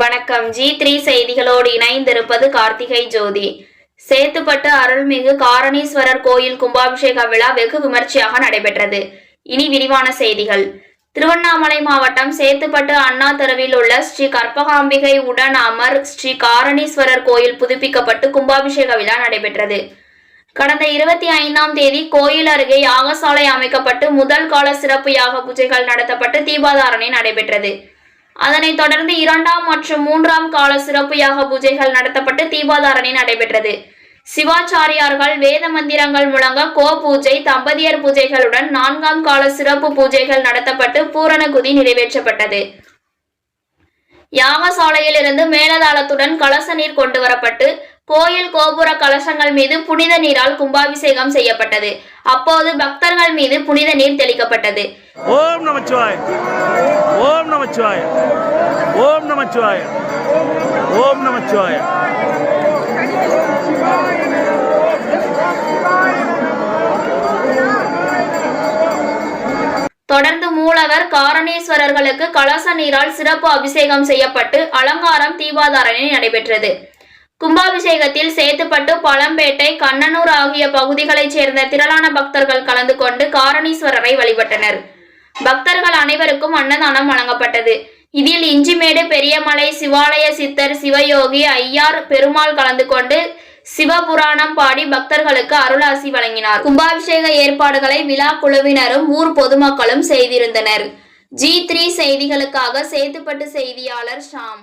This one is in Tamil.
வணக்கம். ஜி த்ரீ செய்திகளோடு இணைந்திருப்பது கார்த்திகை ஜோதி. சேத்துப்பட்டு அருள்மிகு காரணீஸ்வரர் கோயில் கும்பாபிஷேக விழா வெகு விமர்சையாக நடைபெற்றது. இனி விரிவான செய்திகள். திருவண்ணாமலை மாவட்டம் சேத்துப்பட்டு அண்ணா தெருவில் உள்ள ஸ்ரீ கற்பகாம்பிகை உடன் அமர் ஸ்ரீ காரணீஸ்வரர் கோயில் புதுப்பிக்கப்பட்டு கும்பாபிஷேக விழா நடைபெற்றது. கடந்த இருபத்தி ஐந்தாம் தேதி கோயில் அருகே யாகசாலை அமைக்கப்பட்டு முதல் கால சிறப்பு யாக பூஜைகள் நடத்தப்பட்டு தீபாதாரணை நடைபெற்றது. அதனைத் தொடர்ந்து இரண்டாம் மற்றும் மூன்றாம் கால சிறப்பு யாக பூஜைகள் நடத்தப்பட்டு தீபாதாரணை நடைபெற்றது. சிவாச்சாரியார்கள் வேத மந்திரங்கள் முழங்க கோ பூஜை தம்பதியர் பூஜைகளுடன் நான்காம் கால சிறப்பு பூஜைகள் நடத்தப்பட்டு பூரண குதி நிறைவேற்றப்பட்டது. யாகசாலையில் இருந்து மேலதாளத்துடன் கலச நீர் கொண்டு வரப்பட்டு கோயில் கோபுர கலசங்கள் மீது புனித நீரால் கும்பாபிஷேகம் செய்யப்பட்டது. அப்போது பக்தர்கள் மீது புனித நீர் தெளிக்கப்பட்டது. ஓம் நமச்சிவாய் ஓம் நமச்சிவாய. ஓம் நமச்சிவாய. ஓம் நமச்சிவாய. தொடர்ந்து மூலவர் காரணேஸ்வரர்களுக்கு கலச நீரால் சிறப்பு அபிஷேகம் செய்யப்பட்டு அலங்காரம் தீபாதாரணை நடைபெற்றது. கும்பாபிஷேகத்தில் சேத்துப்பட்டு பழம்பேட்டை கண்ணனூர் ஆகிய பகுதிகளைச் சேர்ந்த திரளான பக்தர்கள் கலந்து கொண்டு காரணீஸ்வரரை வழிபட்டனர். பக்தர்கள் அனைவருக்கும் அன்னதானம் வழங்கப்பட்டது. இதில் இஞ்சிமேடு பெரியமலை சிவாலய சித்தர் சிவயோகி ஐயார் பெருமாள் கலந்து கொண்டு சிவபுராணம் பாடி பக்தர்களுக்கு அருளாசி வழங்கினார். கும்பாபிஷேக ஏற்பாடுகளை விழா குழுவினரும் ஊர் பொதுமக்களும் செய்திருந்தனர். ஜி த்ரீ செய்திகளுக்காக சேத்துப்பட்டு செய்தியாளர் ஷாம்.